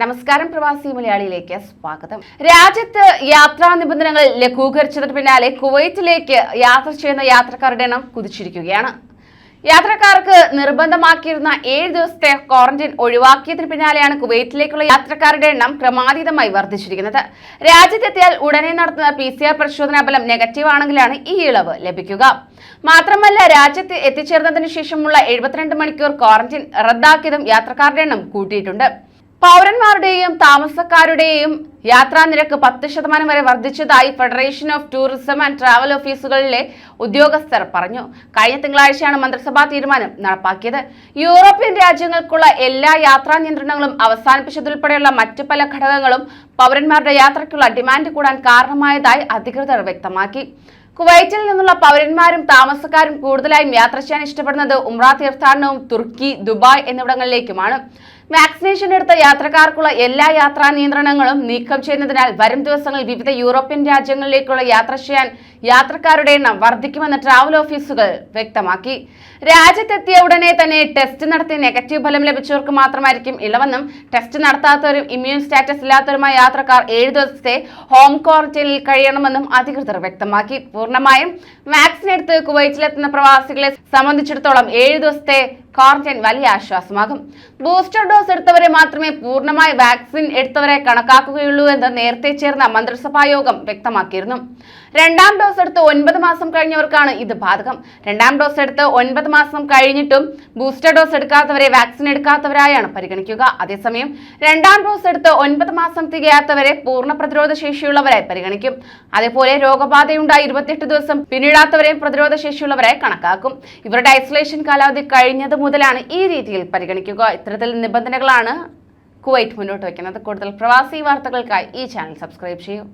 നമസ്കാരം പ്രവാസി മലയാളിയിലേക്ക് സ്വാഗതം. രാജ്യത്ത് യാത്രാ നിബന്ധനകൾ ലഘൂകരിച്ചതിന് പിന്നാലെ കുവൈറ്റിലേക്ക് യാത്ര ചെയ്യുന്ന യാത്രക്കാരുടെ എണ്ണം കുതിച്ചിരിക്കുകയാണ്. യാത്രക്കാർക്ക് നിർബന്ധമാക്കിയിരുന്ന ഏഴ് ദിവസത്തെ ക്വാറന്റൈൻ ഒഴിവാക്കിയതിന് പിന്നാലെയാണ് കുവൈറ്റിലേക്കുള്ള യാത്രക്കാരുടെ എണ്ണം ക്രമാതീതമായി വർദ്ധിച്ചിരിക്കുന്നത്. രാജ്യത്തെത്തിയാൽ ഉടനെ നടത്തുന്ന പി സി ആർ പരിശോധനാ ഫലം നെഗറ്റീവ് ആണെങ്കിലാണ് ഈ ഇളവ് ലഭിക്കുക. മാത്രമല്ല രാജ്യത്ത് എത്തിച്ചേർന്നതിന് ശേഷമുള്ള എഴുപത്തിരണ്ട് മണിക്കൂർ ക്വാറന്റൈൻ റദ്ദാക്കിയതും യാത്രക്കാരുടെ എണ്ണം കൂട്ടിയിട്ടുണ്ട്. പൗരന്മാരുടെയും താമസക്കാരുടെയും യാത്രാ നിരക്ക് പത്ത് ശതമാനം വരെ വർദ്ധിച്ചതായി federation of tourism and travel ഓഫീസുകളിലെ ഉദ്യോഗസ്ഥർ പറഞ്ഞു. കഴിഞ്ഞ തിങ്കളാഴ്ചയാണ് മന്ത്രിസഭാ തീരുമാനം നടപ്പാക്കിയത്. യൂറോപ്യൻ രാജ്യങ്ങൾക്കുള്ള എല്ലാ യാത്രാ നിയന്ത്രണങ്ങളും അവസാനിപ്പിച്ചതുൾപ്പെടെയുള്ള മറ്റു പല ഘടകങ്ങളും പൗരന്മാരുടെ യാത്രയ്ക്കുള്ള ഡിമാൻഡ് കൂടാൻ കാരണമായതായി അധികൃതർ വ്യക്തമാക്കി. കുവൈറ്റിൽ നിന്നുള്ള പൗരന്മാരും താമസക്കാരും കൂടുതലായും യാത്ര ചെയ്യാൻ ഇഷ്ടപ്പെടുന്നത് ഉംറ തീർത്ഥാടനവും തുർക്കി ദുബായ് എന്നിവിടങ്ങളിലേക്കുമാണ്. വാക്സിനേഷൻ എടുത്ത യാത്രക്കാർക്കുള്ള എല്ലാ യാത്രാ നിയന്ത്രണങ്ങളും നീക്കം ചെയ്യുന്നതിനാൽ വരും ദിവസങ്ങളിൽ വിവിധ യൂറോപ്യൻ രാജ്യങ്ങളിലേക്കുള്ള യാത്ര ചെയ്യാൻ യാത്രക്കാരുടെ എണ്ണം വർദ്ധിക്കുമെന്ന് ട്രാവൽ ഓഫീസുകൾ വ്യക്തമാക്കി. രാജ്യത്തെത്തിയ ഉടനെ തന്നെ ടെസ്റ്റ് നടത്തി നെഗറ്റീവ് ഫലം ലഭിച്ചവർക്ക് മാത്രമായിരിക്കും ഇളവെന്നും ടെസ്റ്റ് നടത്താത്തവരും ഇമ്മ്യൂൺ സ്റ്റാറ്റസ് ഇല്ലാത്തവരുമായ യാത്രക്കാർ ഏഴ് ദിവസത്തെ ഹോം ക്വാറന്റൈനിൽ കഴിയണമെന്നും അധികൃതർ വ്യക്തമാക്കി. പൂർണമായും വാക്സിൻ എടുത്ത് കുവൈറ്റിലെത്തുന്ന പ്രവാസികളെ സംബന്ധിച്ചിടത്തോളം ഏഴ് ദിവസത്തെ ക്വാറന്റൈൻ വലിയ ആശ്വാസമാകും. ബൂസ്റ്റർ ഡോസ് എടുത്തവരെ മാത്രമേ പൂർണമായി വാക്സിൻ എടുത്തവരെ കണക്കാക്കുകയുള്ളൂ എന്ന് നേരത്തെ ചേർന്ന മന്ത്രിസഭാ യോഗം വ്യക്തമാക്കിയിരുന്നു. രണ്ടാം ഡോസ് എടുത്ത് ഒൻപത് മാസം കഴിഞ്ഞവർക്കാണ് ഇത് ബാധകം. രണ്ടാം ഡോസ് എടുത്ത് ഒൻപത് മാസം കഴിഞ്ഞിട്ടും ബൂസ്റ്റർ ഡോസ് എടുക്കാത്തവരെ വാക്സിൻ എടുക്കാത്തവരായാണ് പരിഗണിക്കുക. അതേസമയം രണ്ടാം ഡോസ് എടുത്ത് ഒൻപത് മാസം തികയാത്തവരെ പൂർണ പ്രതിരോധ ശേഷിയുള്ളവരായി പരിഗണിക്കും. അതേപോലെ രോഗബാധയുണ്ടായി ഇരുപത്തിയെട്ട് ദിവസം പിന്നിടാത്തവരെ പ്രതിരോധ ശേഷിയുള്ളവരായി കണക്കാക്കും. ഇവരുടെ ഐസൊലേഷൻ കാലാവധി കഴിഞ്ഞത് മുതലാണ് ഈ രീതിയിൽ പരിഗണിക്കുക. ഇത്തരത്തിൽ നിബന്ധനകളാണ് കുവൈറ്റ് മുന്നോട്ട് വയ്ക്കുന്നത്. കൂടുതൽ പ്രവാസി വാർത്തകൾക്കായി ഈ ചാനൽ സബ്സ്ക്രൈബ് ചെയ്യൂ.